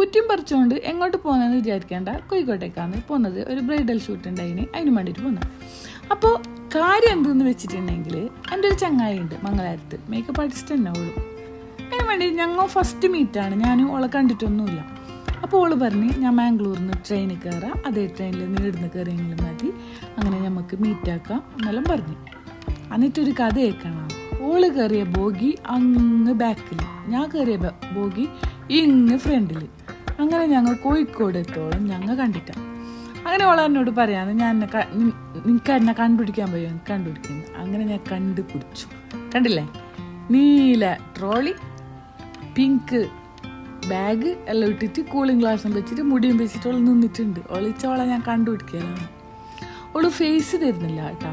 കുറ്റിയും പറിച്ചുകൊണ്ട് എങ്ങോട്ട് പോകുന്നതെന്ന് വിചാരിക്കേണ്ട. കോഴിക്കോട്ടേക്കാണ് പോകുന്നത് ഒരു ബ്രൈഡൽ ഷൂട്ട് ഉണ്ടായിന് അതിന് വേണ്ടിയിട്ട് പോകുന്നത് അപ്പോൾ കാര്യം എന്തെന്ന് വെച്ചിട്ടുണ്ടെങ്കിൽ എന്റെ ഒരു ചങ്ങായി ഉണ്ട് മംഗലാരത്ത്. മേക്കപ്പ് ആർട്ടിസ്റ്റ് തന്നെ ഉള്ളു. അതിന് വേണ്ടി ഞങ്ങൾ ഫസ്റ്റ് മീറ്റാണ് ഞാൻ ഓളെ കണ്ടിട്ടൊന്നുമില്ല. അപ്പോൾ ഓൾ പറഞ്ഞ് ഞാൻ മാംഗ്ലൂരിൽ നിന്ന് ട്രെയിനിൽ കയറാം അതേ ട്രെയിനിൽ നീ ഇടുന്ന് കയറിയെങ്കിലും മതി. അങ്ങനെ നമുക്ക് മീറ്റാക്കാം എന്നെല്ലാം പറഞ്ഞു. എന്നിട്ടൊരു കഥ കേൾക്കണം. ഓൾ കയറിയ ബോഗി അങ്ങ് ബാക്കിൽ ഞാൻ കയറിയ ബോഗി ഇങ്ങ് ഫ്രണ്ടിൽ അങ്ങനെ ഞങ്ങൾ കോഴിക്കോട് എത്തോളം ഞങ്ങൾ കണ്ടിട്ട. അങ്ങനെ ഓളെ എന്നോട് പറയാന്ന് ഞാൻ എന്നെ നിനക്ക് എന്നെ കണ്ടുപിടിക്കാൻ പറ്റുമോ എനിക്ക് കണ്ടുപിടിക്കുന്നു അങ്ങനെ ഞാൻ കണ്ടുപിടിച്ചു. കണ്ടില്ലേ? നീല ട്രോളി പിങ്ക് ബാഗ് എല്ലാം ഇട്ടിട്ട് കൂളിംഗ് ഗ്ലാസും വെച്ചിട്ട് മുടിയും വെച്ചിട്ട് അവൾ നിന്നിട്ടുണ്ട്. ഒളിച്ചോളെ ഞാൻ കണ്ടുപിടിക്കലാണ്. ഓൾ ഫേസ് തരുന്നില്ല കേട്ടാ.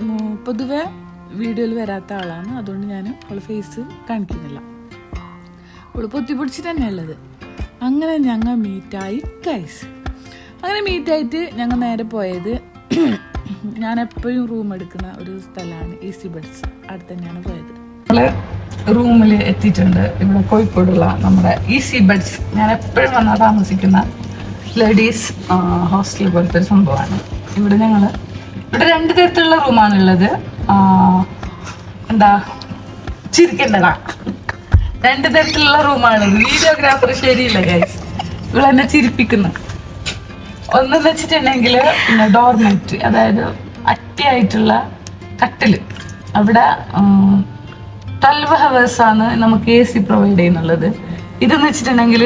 ഉം, പൊതുവെ വീഡിയോയിൽ വരാത്ത ആളാണ്. അതുകൊണ്ട് ഞാൻ ഓൾ ഫേസ് കാണിക്കുന്നില്ല. ഓൾ പൊത്തി പിടിച്ചിട്ട് തന്നെ ഉള്ളത്. അങ്ങനെ ഞങ്ങൾ മീറ്റായി കൈസ് അങ്ങനെ മീറ്റായിട്ട് ഞങ്ങൾ നേരെ പോയത് ഞാൻ എപ്പോഴും റൂം എടുക്കുന്ന ഒരു സ്ഥലമാണ് ഈസി ബഡ്സ് അവിടെ തന്നെയാണ് പോയത്. റൂമിൽ എത്തിയിട്ടുണ്ട്. ഇവിടെ കോഴിക്കോടുള്ള നമ്മുടെ ഈസി ബഡ്സ് ഞാൻ എപ്പോഴും വന്നാൽ താമസിക്കുന്ന ലേഡീസ് ഹോസ്റ്റൽ പോലത്തെ ഒരു സംഭവമാണ്. ഇവിടെ ഞങ്ങൾ ഇവിടെ രണ്ട് തരത്തിലുള്ള റൂമാണുള്ളത് എന്താ ചിരിക്കണ്ടടാ രണ്ട് തരത്തിലുള്ള റൂമാണ് വീഡിയോഗ്രാഫർ ശരിയില്ല ഗൈസ് ഇവിടെ എന്നെ ചിരിപ്പിക്കുന്നു. ഒന്നെന്ന് വെച്ചിട്ടുണ്ടെങ്കിൽ പിന്നെ ഡോർമെറ്റ് അതായത് അറ്റയായിട്ടുള്ള കട്ടിൽ. അവിടെ ട്വൽവ് ഹവേഴ്സാണ് നമുക്ക് എ സി പ്രൊവൈഡ് ചെയ്യുന്നുള്ളത്. ഇതെന്ന് വെച്ചിട്ടുണ്ടെങ്കിൽ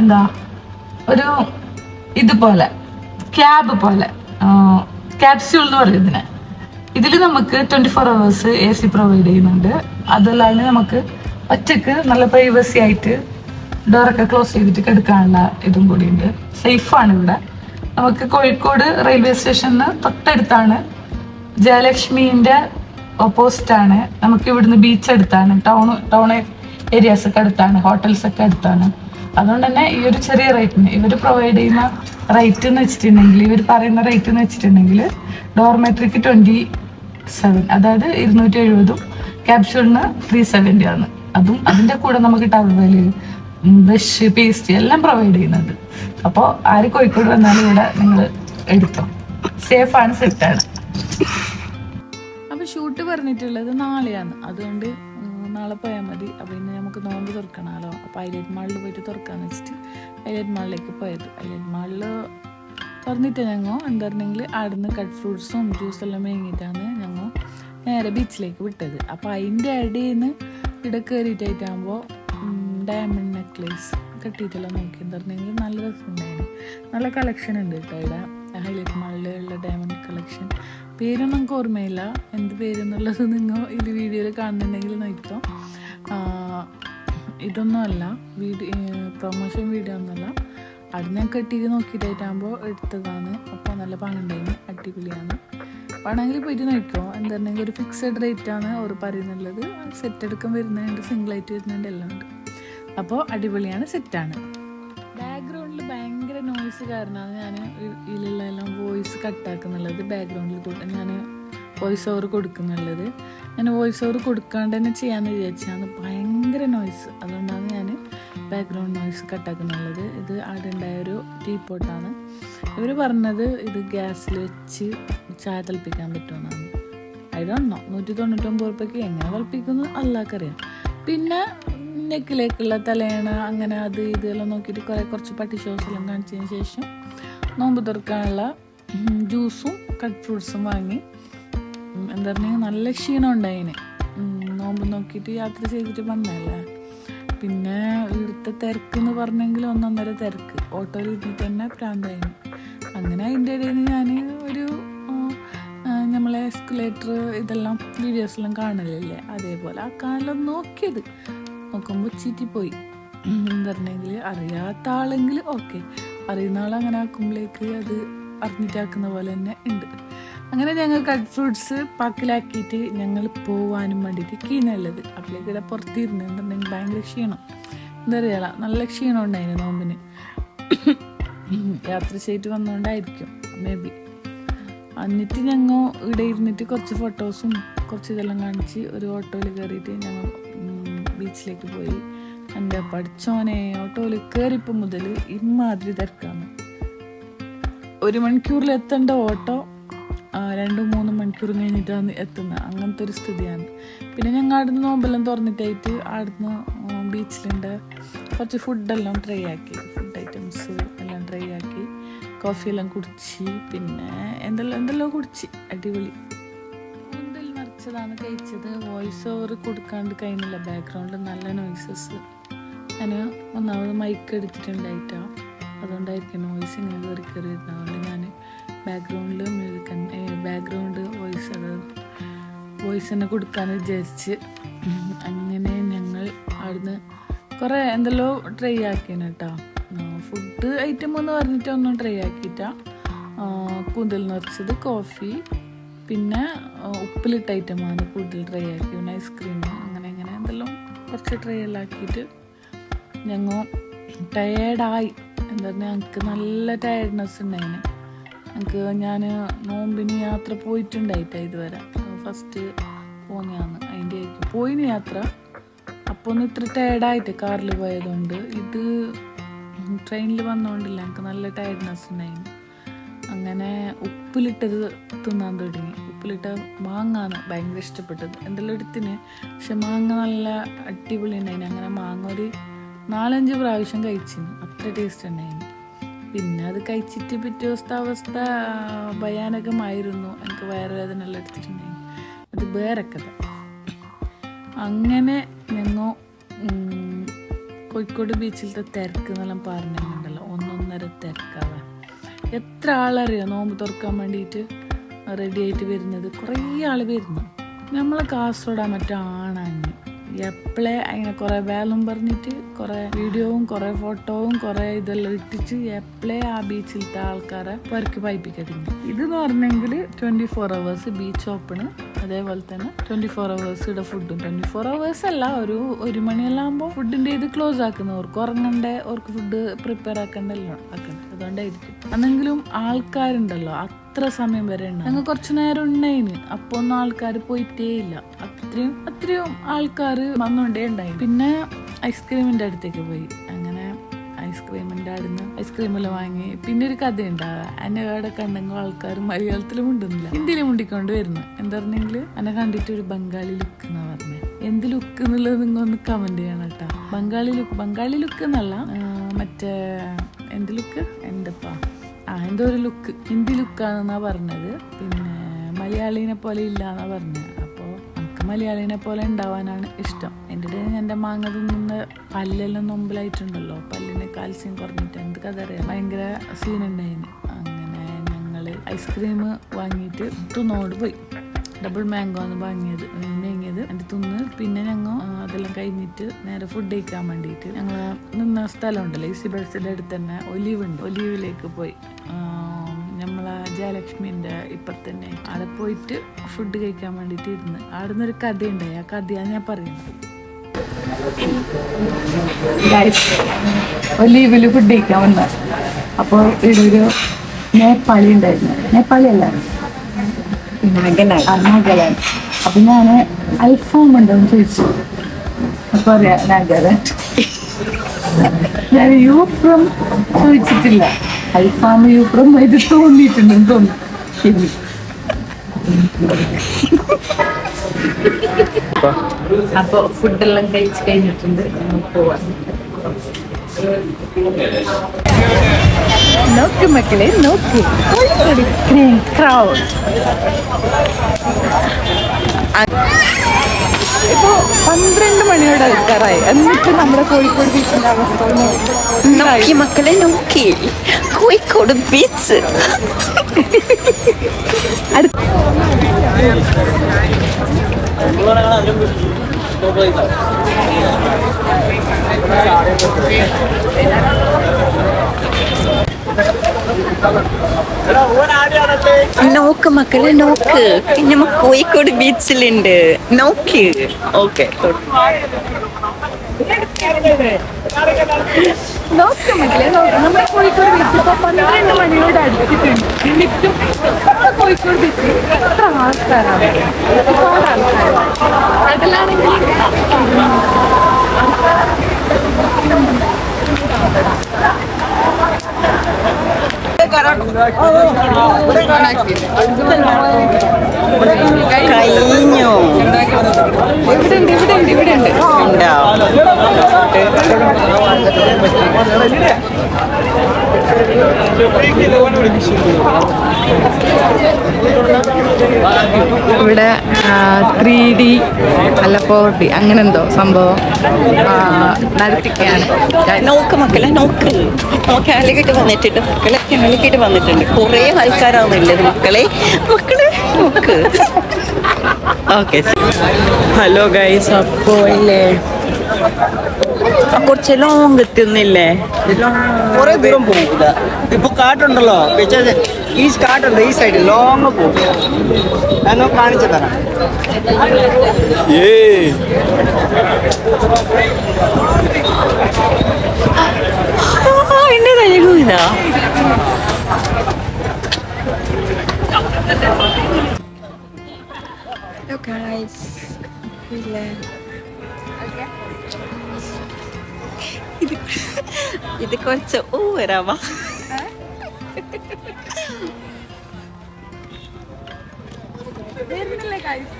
എന്താ ഒരു ഇതുപോലെ ക്യാബ് പോലെ ക്യാപ്സ്യൂൾ എന്ന് പറയും ഇതിനെ. ഇതിൽ നമുക്ക് twenty four hours A C provide ചെയ്യുന്നുണ്ട്. അതല്ലാണ്ട് നമുക്ക് ഒറ്റയ്ക്ക് നല്ല പ്രൈവസി ആയിട്ട് ഡോറൊക്കെ ക്ലോസ് ചെയ്തിട്ട് കിടക്കാനുള്ള ഇതും കൂടിയുണ്ട്. സേഫാണ് ഇവിടെ. നമുക്ക് കോഴിക്കോട് റെയിൽവേ സ്റ്റേഷനിൽ തൊട്ടടുത്താണ് ജയലക്ഷ്മിന്റെ ഓപ്പോസിറ്റ് ആണ്. നമുക്ക് ഇവിടുന്ന് ബീച്ച് അടുത്താണ്. ടൗൺ ടൗൺ ഏരിയാസ് ഒക്കെ അടുത്താണ്. ഹോട്ടൽസ് ഒക്കെ അടുത്താണ്. അതുകൊണ്ട് തന്നെ ഈ ഒരു ചെറിയ റേറ്റിന് ഇവർ പ്രൊവൈഡ് ചെയ്യുന്ന റേറ്റ് എന്ന് വെച്ചിട്ടുണ്ടെങ്കിൽ ഇവർ പറയുന്ന റേറ്റ് എന്ന് വെച്ചിട്ടുണ്ടെങ്കിൽ ഡോർമെട്രിക്ക് ട്വന്റി സെവൻ അതായത് ഇരുന്നൂറ്റി എഴുപതും ക്യാപ്ഷൂളിന് ത്രീ സെവന്റി ആണ്. അതും അതിന്റെ കൂടെ നമുക്ക് ടവൽ ബ്രഷ് പേസ്റ്റ് എല്ലാം പ്രൊവൈഡ് ചെയ്യുന്നുണ്ട്. അപ്പോൾ ആര് കോഴിക്കോട് വന്നാലും ഇവിടെ നിങ്ങൾ എടുത്തോ. സേഫ് ആണ് സെറ്റാണ് അപ്പൊ ഷൂട്ട് പറഞ്ഞിട്ടുള്ളത് നാളെയാണ്. അതുകൊണ്ട് നാളെ പോയാൽ മതി. അപ്പൊ ഇന്ന് നമുക്ക് നോമ്പ് തുറക്കണമല്ലോ അപ്പൊ ഐലറ്റ് മാളിൽ പോയിട്ട് തുറക്കാന്ന് വെച്ചിട്ട് ഐലറ്റ് മാളിലേക്ക് പോയത്. ഐലറ്റ് മാളിൽ തുറന്നിട്ട് ഞങ്ങൾ എന്തായിരുന്നെങ്കിൽ അവിടുന്ന് കട്ട് ഫ്രൂട്ട്സും ജ്യൂസെല്ലാം വേങ്ങിയിട്ടാണ് ഞങ്ങൾ നേരെ ബീച്ചിലേക്ക് വിട്ടത്. അപ്പോൾ അതിന്റെ ഇടയിൽ നിന്ന് ഇവിടെ കയറിയിട്ടായിട്ടാകുമ്പോൾ ഡയമണ്ട് നെക്ലേസ് കെട്ടിയിട്ടെല്ലാം നോക്കി എന്തായിരുന്നെങ്കിൽ നല്ല രസമുണ്ടായിരുന്നു. നല്ല കളക്ഷൻ ഉണ്ട് കേട്ടോ ഇവിടെ. ഹൈലൈറ്റ് മാളിലുള്ള ഡയമണ്ട് കളക്ഷൻ പേരൊന്നും നമുക്ക് ഓർമ്മയില്ല. എന്ത് പേരെന്നുള്ളത് നിങ്ങൾ ഇത് വീഡിയോയിൽ കാണുന്നുണ്ടെങ്കിൽ നോക്കിക്കോ. ഇതൊന്നുമല്ല വീഡിയോ പ്രൊമോഷൻ വീഡിയോ ഒന്നുമല്ല അത് ഞാൻ കെട്ടിയിട്ട് നോക്കിയിട്ടായിട്ടാകുമ്പോൾ എടുത്തതാണ്. അപ്പോൾ നല്ല പണുണ്ടായിരുന്നു അടിപൊളിയാണ്. വേണമെങ്കിൽ പോയിട്ട് നോക്കിക്കോ എന്തായിരുന്നെങ്കിൽ ഒരു ഫിക്സഡ് റേറ്റ് ആണ് അവർ പറയുന്നുള്ളത്. സെറ്റ് എടുക്കാൻ വരുന്നുണ്ട് സിംഗിൾ ആയിട്ട് വരുന്നുണ്ട് എല്ലാം ഉണ്ട്. അപ്പോൾ അടിപൊളിയാണ് സെറ്റാണ് ബാക്ക്ഗ്രൗണ്ടിൽ ഭയങ്കര നോയ്സ് കാരണമാണ് ഞാൻ ഇതിലുള്ള എല്ലാം വോയിസ് കട്ടാക്കുന്നുള്ളത് ബാക്ക്ഗ്രൗണ്ടിൽ കൂടെ ഞാൻ വോയിസ് ഓവർ കൊടുക്കുന്നുള്ളത്. ഞാൻ വോയിസ് ഓവർ കൊടുക്കാണ്ട് തന്നെ ചെയ്യാമെന്ന് വിചാരിച്ചാണ് ഭയങ്കര നോയ്സ് അതുകൊണ്ടാണ് ഞാൻ ബാക്ക്ഗ്രൗണ്ട് നോയ്സ് കട്ടാക്കുന്നുള്ളത് ഇത് അവിടെ ഉണ്ടായ ഒരു ടീ പോട്ടാണ് ഇവർ പറഞ്ഞത് ഇത് ഗ്യാസിൽ വെച്ച് ചായ തിളപ്പിക്കാൻ പറ്റുമെന്നാണ്. ഐ ഡോണ്ട് നോ നൂറ്റി തൊണ്ണൂറ്റൊമ്പത് ഉറുപ്പയ്ക്ക് എങ്ങനെ തിളപ്പിക്കുന്നു അല്ലാക്കറിയാം. പിന്നെ നെക്കിലേക്കുള്ള തലയണ അങ്ങനെ അത് ഇതെല്ലാം നോക്കിയിട്ട് കുറേ കുറച്ച് പട്ടി ഷോസ് എല്ലാം കാണിച്ചതിന് ശേഷം നോമ്പ് തുറക്കാനുള്ള ജ്യൂസും കട്ട് ഫ്രൂട്ട്സും വാങ്ങി. എന്താ പറഞ്ഞാൽ നല്ല ക്ഷീണം ഉണ്ടായിന്. നോമ്പ് നോക്കിയിട്ട് യാത്ര ചെയ്തിട്ട് വന്നല്ലേ പിന്നെ ഇവിടുത്തെ തിരക്ക് എന്ന് പറഞ്ഞെങ്കിൽ ഒന്നൊന്നര തിരക്ക്. ഓട്ടോയിൽ ഇരുന്നിട്ട് തന്നെ പ്രാന്തായിന്. അങ്ങനെ അതിന്റെ ഇടയിൽ ഞാൻ ഒരു നമ്മളെ എസ്കുലേറ്റർ ഇതെല്ലാം വീഡിയോസെല്ലാം കാണലില്ലേ? അതേപോലെ ആ കാലം നോക്കിയത്. നോക്കുമ്പോൾ ചീറ്റിപ്പോയി. പറഞ്ഞെങ്കിൽ അറിയാത്ത ആളെങ്കിൽ ഓക്കെ അറിയുന്ന ആൾ അങ്ങനെ ആക്കുമ്പോഴേക്ക് അത് അറിഞ്ഞിട്ടാക്കുന്ന പോലെ തന്നെ ഉണ്ട്. അങ്ങനെ ഞങ്ങൾ കട്ട് ഫ്രൂട്ട്സ് പാക്കിലാക്കിയിട്ട് ഞങ്ങൾ പോവാനും വേണ്ടിയിട്ട് കീനുള്ളത് അപ്പോഴേക്ക് ഇവിടെ പറഞ്ഞെങ്കിൽ ഭയങ്കര ക്ഷീണം. എന്താ പറയുക നല്ല ക്ഷീണം ഉണ്ടായിരുന്നു നോമ്പിന്. യാത്ര ചെയ്തിട്ട് വന്നുകൊണ്ടായിരിക്കും മേ ബി എന്നിട്ട് ഞങ്ങൾ ഇവിടെ ഇരുന്നിട്ട് കുറച്ച് ഫോട്ടോസും കുറച്ച് ഇതെല്ലാം കാണിച്ച് ഒരു ഓട്ടോയിൽ കയറിയിട്ട് ഞങ്ങൾ ബീച്ചിലേക്ക് പോയി. എന്റെ പഠിച്ചോനെ ഓട്ടോയിൽ കയറിയപ്പോൾ മുതൽ ഇമാതിരി തിരക്കാണ്. ഒരു മണിക്കൂറിൽ എത്തേണ്ട ഓട്ടോ രണ്ടും മൂന്നും മണിക്കൂർ കഴിഞ്ഞിട്ടാണ് എത്തുന്നത് അങ്ങനത്തെ ഒരു സ്ഥിതിയാണ്. പിന്നെ ഞങ്ങൾ അവിടുന്ന് നോമ്പെല്ലാം തുറന്നിട്ടായിട്ട് അവിടുന്ന് ബീച്ചിലുണ്ട് കുറച്ച് ഫുഡെല്ലാം ട്രൈ ആക്കി. കോഫിയെല്ലാം കുടിച്ച് പിന്നെ എന്തെല്ലാം എന്തെല്ലാം കുടിച്ച്. അടിപൊളി. കൂന്തൽ നിറച്ചതാണ് കഴിച്ചത്. വോയിസ് ഓവർ കൊടുക്കാണ്ട് കഴിയുന്നില്ല ബാക്ക്ഗ്രൗണ്ടിൽ നല്ല നോയ്സസ് ഞാൻ ഒന്നാമത് മൈക്ക് എടുത്തിട്ടുണ്ടായിട്ടോ. അതുകൊണ്ടായിരിക്കും നോയ്സ് ഇങ്ങനെ കയറി കയറി വരുന്നത് അതുകൊണ്ട് ഞാൻ ബാക്ക്ഗ്രൗണ്ടിൽ മ്യൂസിക് ബാക്ക്ഗ്രൗണ്ട് വോയിസ് അത് വോയിസ് തന്നെ കൊടുക്കാൻ വിചാരിച്ച് അങ്ങനെ ഞങ്ങൾ അവിടുന്ന് കുറേ എന്തെല്ലോ ട്രൈ ആക്കിയാണ് കേട്ടോ. ഫുഡ് ഐറ്റം എന്ന് പറഞ്ഞിട്ട് ഒന്നും ട്രൈ ആക്കിയിട്ട കൂന്തൽ നിറച്ചത് കോഫി പിന്നെ ഉപ്പിലിട്ട ഐറ്റമാണ് കൂടുതൽ ട്രൈ ആക്കി പിന്നെ ഐസ്ക്രീം അങ്ങനെ അങ്ങനെ എന്തെല്ലാം കുറച്ച് ട്രൈ എല്ലാം ആക്കിയിട്ട് ഞങ്ങൾ ടയേർഡായി എന്താ പറഞ്ഞാൽ ഞങ്ങൾക്ക് നല്ല ടയേർഡ്നെസ് ഉണ്ടായിന്. ഞങ്ങൾക്ക് ഞാൻ നോമ്പിന് യാത്ര പോയിട്ടുണ്ടായിട്ടാ ഇതുവരെ. ഫസ്റ്റ് പോന്നെയാണ് അതിന്റെ ആയിരിക്കും പോയിന് യാത്ര. അപ്പോൾ ഒന്ന് ഇത്ര ടയേർഡായിട്ട് കാറിൽ പോയതുകൊണ്ട് ഇത് ട്രെയിനിൽ വന്നുകൊണ്ടില്ല എനിക്ക് നല്ല ടയർഡ്നെസ് ഉണ്ടായിരുന്നു. അങ്ങനെ ഉപ്പിലിട്ടത് തിന്നാൻ തുടങ്ങി. ഉപ്പിലിട്ട മാങ്ങാണ് ഭയങ്കര ഇഷ്ടപ്പെട്ടത്. എന്തെല്ലാം എടുത്തിന്. പക്ഷെ മാങ്ങ നല്ല അടിപൊളി ഉണ്ടായിന് അങ്ങനെ മാങ്ങ ഒരു നാലഞ്ച് പ്രാവശ്യം കഴിച്ചിന്. അത്ര ടേസ്റ്റ് ഉണ്ടായിരുന്നു. പിന്നെ അത് കഴിച്ചിട്ട് പിറ്റേ ദിവസത്തെ അവസ്ഥ ഭയാനകമായിരുന്നു. എനിക്ക് വയറുവേദന എല്ലാം എടുത്തിട്ടുണ്ടായിരുന്നു. അത് വേറെ കഥ അങ്ങനെ ഞങ്ങൾ കോഴിക്കോട് ബീച്ചിലത്തെ തിരക്ക് എന്നെല്ലാം പറഞ്ഞിട്ടുണ്ടല്ലോ. ഒന്നൊന്നര തിരക്കാവാൻ എത്ര ആളറിയോ? നോമ്പ് തുറക്കാൻ വേണ്ടിയിട്ട് റെഡി ആയിട്ട് വരുന്നത്. കുറേ ആൾ വരുന്നു. നമ്മൾ കാസർഗോഡ് മറ്റേ ആണാഞ്ഞ് എപ്പോഴേ അങ്ങനെ കുറേ വേലം പറഞ്ഞിട്ട് കുറേ വീഡിയോവും കുറേ ഫോട്ടോവും കുറേ ഇതെല്ലാം ഇട്ടിച്ച് എപ്പോഴേ ആ ബീച്ചിലത്തെ ആൾക്കാരെ പെറുക്കി പൈപ്പിക്കടിഞ്ഞു. ഇതെന്ന് പറഞ്ഞെങ്കിൽ twenty four hours beach open അതേപോലെ തന്നെ ട്വന്റി ഫോർ അവേഴ്സ് ഇവിടെ ഫുഡും ട്വന്റി ഫോർ അവേഴ്സ് അല്ല ഒരു ഒരു മണിയെല്ലാം ആകുമ്പോൾ ഫുഡിന്റെ ഇത് ക്ലോസ് ആക്കുന്നവർക്ക് ഉറങ്ങണ്ടേ അവർക്ക് ഫുഡ് പ്രിപ്പയർ ആക്കണ്ടല്ലോ ആക്കണ്ടേ. അതുകൊണ്ടായിരിക്കും. അന്നെങ്കിലും ആൾക്കാരുണ്ടല്ലോ അത്ര സമയം വരെ ഞങ്ങൾ കുറച്ചു നേരം ഉണ്ടായിന്. അപ്പൊ ഒന്നും ആൾക്കാർ പോയിട്ടേ ഇല്ല. അത്രയും അത്രയും ആൾക്കാർ വന്നുകൊണ്ടേ ഉണ്ടായി പിന്നെ ഐസ്ക്രീമിന്റെ അടുത്തേക്ക് പോയി. അങ്ങനെ ഐസ്ക്രീമിന്റെ അടുന്ന് ഐസ്ക്രീമെല്ലാം വാങ്ങി. പിന്നെ ഒരു കഥ ഉണ്ടാവുക എന്നെ അവിടെ കണ്ടെങ്കിൽ ആൾക്കാർ മലയാളത്തിലും മുണ്ടുന്നില്ല ഹിന്ദിയിലും മുണ്ടിക്കൊണ്ട് വരുന്നു. എന്താ പറഞ്ഞെങ്കിൽ എന്നെ കണ്ടിട്ട് ഒരു ബംഗാളി ലുക്ക് എന്നാ പറഞ്ഞത് എന്ത് ലുക്ക് എന്നുള്ളത് നിങ്ങൾ ഒന്ന് കമന്റ് ചെയ്യണം കേട്ടോ. ബംഗാളി ലുക്ക് ബംഗാളി ലുക്ക് എന്നല്ല മറ്റേ എന്ത് ലുക്ക്? എന്തപ്പാ? എന്തോ ഒരു ലുക്ക് ഹിന്ദി ലുക്കാണെന്നാണ് പറഞ്ഞത്. പിന്നെ മലയാളീനെ പോലെ ഇല്ല എന്നാണ് പറഞ്ഞത്. അപ്പോൾ നമുക്ക് മലയാളീനെ പോലെ ഉണ്ടാവാനാണ് ഇഷ്ടം. എന്റെ എന്റെ മാങ്ങ തിന്നുന്ന പല്ലെല്ലാം നൊമ്പലായിട്ടുണ്ടല്ലോ. പല്ലിന് കാൽസ്യം കുറഞ്ഞിട്ട് എന്ത് കഥ അറിയാം. ഭയങ്കര സീനുണ്ടായിരുന്നു അങ്ങനെ ഞങ്ങൾ ഐസ്ക്രീം വാങ്ങിയിട്ട് തിന്നോട് പോയി. ഡബിൾ മാംഗോ ആണ് വാങ്ങിയത് വാങ്ങിയത് എന്റെ തിന്ന് പിന്നെ ഞങ്ങൾ അതെല്ലാം കഴിഞ്ഞിട്ട് നേരെ ഫുഡ് കഴിക്കാൻ വേണ്ടിയിട്ട് ഞങ്ങൾ നിന്ന സ്ഥലം ഉണ്ടല്ലോ ഈസി ബസിന്റെ അടുത്ത് തന്നെ ഒലീവ് ഉണ്ട് ഒലീവിലേക്ക് പോയി. നമ്മളെ ജയലക്ഷ്മിന്റെ ഇപ്പത്തന്നെ തന്നെ. അവിടെ പോയിട്ട് ഫുഡ് കഴിക്കാൻ വേണ്ടിയിട്ട് ഇരുന്ന്. അവിടെ നിന്നൊരു കഥ ഉണ്ടായി ആ കഥയാണ് ഞാൻ പറയുന്നത്. ഒലീവിൽ ഫുഡ് കഴിക്കാൻ വന്ന. അപ്പോൾ ഇവിടെ ഒരു നേപ്പാളി ഉണ്ടായിരുന്നു. നേപ്പാളി അല്ലായിരുന്നു അപ്പൊ ഞാൻ അൽഫാം ഉണ്ടോന്ന് ചോദിച്ചു. അപ്പൊ ഞാൻ യു ഫ്രം ചോദിച്ചിട്ടില്ല. അൽഫാം യു ഫ്രം ഇത് തോന്നിയിട്ടുണ്ടെന്ന് തോന്നുന്നു. ശരി. അപ്പൊ ഫുഡെല്ലാം കഴിച്ച് കഴിഞ്ഞിട്ടുണ്ട്. പോവാൻ നോക്ക് മക്കളെ നോക്ക്. കോഴിക്കോട് ക്രൗഡ് ഇപ്പൊ പന്ത്രണ്ട് മണിയോടെ അടുക്കാറായി എന്നിട്ട് നമ്മുടെ കോഴിക്കോട് ബീച്ചിന്റെ അവസ്ഥ നോക്കി മക്കളെ നോക്കി. കോഴിക്കോട് ബീച്ച് നോക്ക് മക്കളെ നോക്ക്. നമ്മ കോഴിക്കോട് ബീച്ചിലുണ്ട് നോക്ക്. ഓക്കെ നോക്ക് മക്കളെ നോക്ക് നമ്മുടെ കോഴിക്കോട് ബീച്ച് ഇപ്പൊ പന്ത്രണ്ട് മണിയോട് അടുത്തിട്ടുണ്ട് എന്നിട്ടും നമ്മുടെ കോഴിക്കോട് ബീച്ചിൽ എത്ര ആൾക്കാരാണ്. ഒരുപാട് ആൾക്കാരാണ് കടലാണെങ്കിൽ കഴിഞ്ഞു. ഇവിടുണ്ട് ഇവിടുണ്ട് ഇവിടെ ഉണ്ട് ഇവിടെ ത്രീ ഡി അല്ല ഫോർ ഡി അങ്ങനെ എന്തോ സംഭവം നടത്തിക്കാണ് നോക്ക് മക്കളെ നോക്ക്. നോക്ക് അലിക്കിട്ട് വന്നിട്ടുണ്ട് മക്കളെ. കാലിക്കിട്ട് വന്നിട്ടുണ്ട്. കുറേ ആൾക്കാരാവുന്നുള്ളത് മക്കളെ. മക്കളെ നോക്ക്. ഓക്കെ. ഹലോ ഗൈസ് അപ്പോ ഇല്ലേ? ആ, കുറച്ച് ലോങ് എത്തുന്നില്ലേ? കുറെ ദൂരം പോകും ഇപ്പൊ കാട്ടുണ്ടല്ലോ ഈ കാട്ടുണ്ട് ഈ സൈഡ് ലോങ് പോകും. ഞാൻ കാണിച്ചു തരാം. ഏ എന്റെ തലകൂല ഇത് കുറച്ച് ഊരാവാ വരുന്നില്ലേ guys?